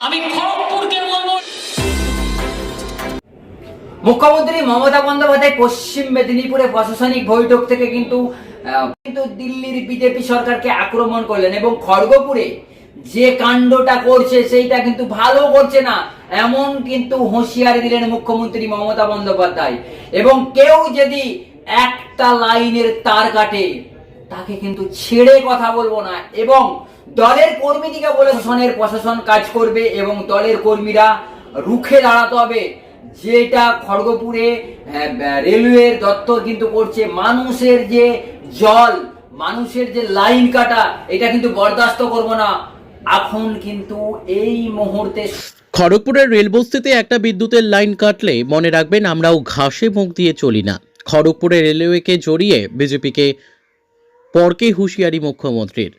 আমি খড়গপুরকে বলব। মুখ্যমন্ত্রী মমতা বন্দ্যোপাধ্যায় পশ্চিম মেদিনীপুরে প্রশাসনিক বৈঠক থেকে কিন্তু কিন্তু দিল্লির বিজেপি সরকারকে আক্রমণ করলেন এবং খড়গপুরে যে কাণ্ডটা করছে সেইটা কিন্তু ভালো করছে না, এমন কিন্তু হুঁশিয়ারি দিলেন মুখ্যমন্ত্রী মমতা বন্দ্যোপাধ্যায়। এবং কেউ যদি একটা লাইনের তার কাটে তাকে কিন্তু ছেড়ে কথা বলব না। এবং দলের কর্মীদিকে বলে প্রশাসনের প্রশাসন কাজ করবে এবং দলের কর্মীরা রুখে দাঁড়াতে হবে। যেটা খড়গপুরে রেলওয়ের দপ্তর কিন্তু করছে। মানুষের যে জল, মানুষের যে লাইন কাটা, এটা কিন্তু বরদাস্ত করব না। এখন কিন্তু এই মুহূর্তে খড়গপুরের রেলবস্তিতে একটা বিদ্যুতের লাইন কাটলে মনে রাখবেন আমরাও ঘাসে মুখ দিয়ে চলি না। খড়গপুরে রেলওয়েকে জড়িয়ে বিজেপিকে পরকে হুঁশিয়ারি মুখ্যমন্ত্রীর।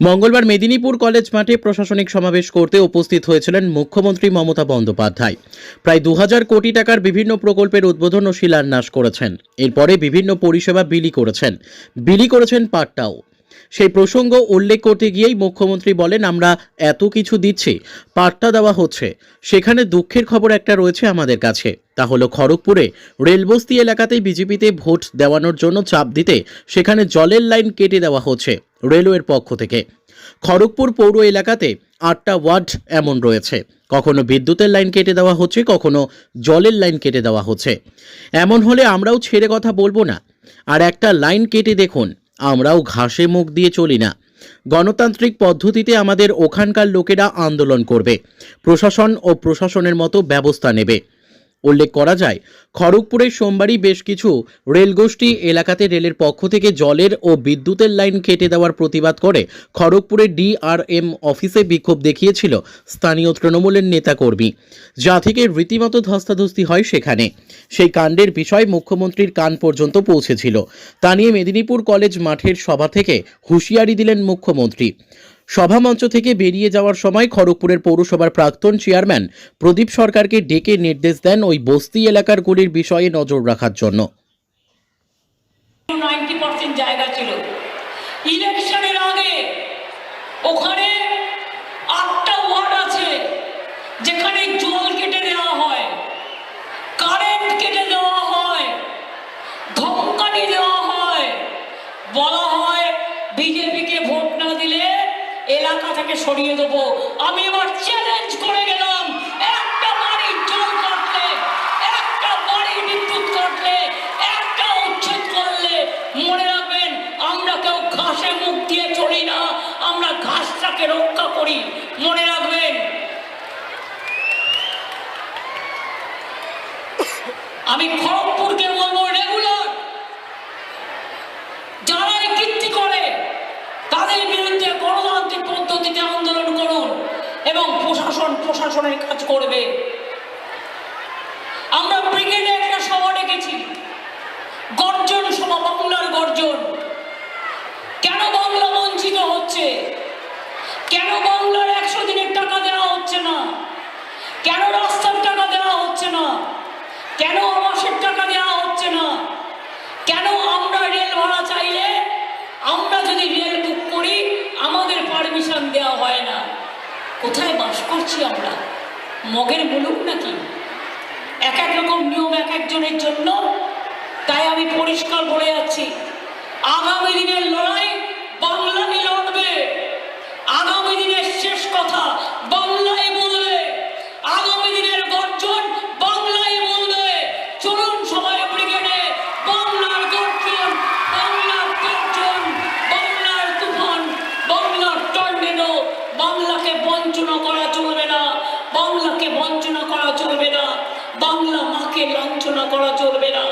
মঙ্গলবার মেদিনীপুর কলেজ মাঠে প্রশাসনিক সমাবেশ করতে উপস্থিত হয়েছিলেন মুখ্যমন্ত্রী মমতা বন্দ্যোপাধ্যায়। প্রায় দু হাজার কোটি টাকার বিভিন্ন প্রকল্পের উদ্বোধন ও শিলান্যাস করেছেন। এরপরে বিভিন্ন পরিষেবা বিলি করেছেন। বিলি করেছেন পাটটাও। সেই প্রসঙ্গ উল্লেখ করতে গিয়েই মুখ্যমন্ত্রী বলেন, আমরা এত কিছু দিচ্ছি, পাট্টা দেওয়া হচ্ছে। সেখানে দুঃখের খবর একটা রয়েছে আমাদের কাছে। তা হলো খড়গপুরে রেলবস্তি এলাকাতেই বিজেপিতে ভোট দেওয়ানোর জন্য চাপ দিতে সেখানে জলের লাইন কেটে দেওয়া হচ্ছে রেলওয়ের পক্ষ থেকে। খড়গপুর পৌর এলাকাতে আটটা ওয়ার্ড এমন রয়েছে। কখনো বিদ্যুতের লাইন কেটে দেওয়া হচ্ছে, কখনো জলের লাইন কেটে দেওয়া হচ্ছে। এমন হলে আমরাও ছেড়ে কথা বলব না। আর একটা লাইন কেটে দেখুন আমরাও ঘাসে মুখ দিয়ে চলি না। গণতান্ত্রিক পদ্ধতিতে আমাদের ওখানকার লোকেরা আন্দোলন করবে। প্রশাসন ও প্রশাসনের মতো ব্যবস্থা নেবে। উল্লেখ করা যায় খড়গপুরের সোমবারই বেশ কিছু রেলগোষ্ঠী এলাকাতে রেলের পক্ষ থেকে জলের ও বিদ্যুতের লাইন কেটে দেওয়ার প্রতিবাদ করে খড়গপুরের ডিআরএম অফিসে বিক্ষোভ দেখিয়েছিল স্থানীয় তৃণমূলের নেতাকর্মী। যা থেকে রীতিমতো ধস্তাধস্তি হয় সেখানে। সেই কাণ্ডের বিষয় মুখ্যমন্ত্রীর কান পর্যন্ত পৌঁছেছিল। তা নিয়ে মেদিনীপুর কলেজ মাঠের সভা থেকে হুঁশিয়ারি দিলেন মুখ্যমন্ত্রী। সভামঞ্চ থেকে বেরিয়ে যাওয়ার সময় খড়গপুরের পৌরসভার প্রাক্তন চেয়ারম্যান প্রদীপ সরকারকে ডেকে নির্দেশ দেন ওই বস্তি এলাকারগুলির বিষয়ে নজর রাখার জন্য নাইনটি পার্সেন্ট জায়গা ছিল ইলেকশনের আগে ওখানে আটটা ওয়ার্ড আছে যেখানে জল কেটে দেওয়া হয় কারেন্ট কেটে দেওয়া হয় ধমকানি দেওয়া হয় বলা হয় বিজেপিকে ভোট না দিলে এলাকা থেকে সরিয়ে দেবো। আমি এবার চ্যালেঞ্জ করে গেলাম। একটা বাড়ির জল কাটলে, একটা বাড়ির বিদ্যুৎ কাটলে, একটা উচ্ছেদ করলে মনে রাখবেন, আমরা কেউ ঘাসে মুখ দিয়ে চলি না, আমরা ঘাসটাকে রক্ষা করি। মনে রাখবেন? আমি খড়গপুরকে বলব রেগুলার যারা এই কীর্তি করে তাদের বিরুদ্ধে গণতান্ত্রিক পদ্ধতিতে আন্দোলন করুন এবং প্রশাসন প্রশাসনের কাজ করবে। আমরা ব্রিগেডে একটা সভা ডেকেছি। গর্জন সভা, বাংলার গর্জন। কেন বাংলা বঞ্চিত হচ্ছে? কেন বাংলার একশো দিনের টাকা দেওয়া হচ্ছে না? কেন রাস্তার টাকা দেওয়া হচ্ছে না? কেন আবাসের টাকা দেওয়া হচ্ছে না? কেন আমরা রেল ভাড়া চাইলে আমরা যদি রেল বুক করি, আমাদের পারমিশন দেওয়া হয় না? কোথায় বাস করছি আমরা? মগের মুলুক নাকি? এক এক রকম নিয়ম এক একজনের জন্য। তাই আমি পরিষ্কার বলে যাচ্ছি, আগামী দিনের লড়াই বাংলায় লড়বে আগামী দিনের শেষ কথা বাংলায় বলবে আগামী দিনের গর্জন বাংলায় বলবে চলুন সবাই ব্রিগেডে বাংলার গর্জন বাংলার গর্জন বাংলার তুফান বাংলার টর্নেডো বাংলাকে বঞ্চনা করা চলবে না, বাংলাকে বঞ্চনা করা চলবে না, বাংলা মাকে লাঞ্ছনা করা চলবে না।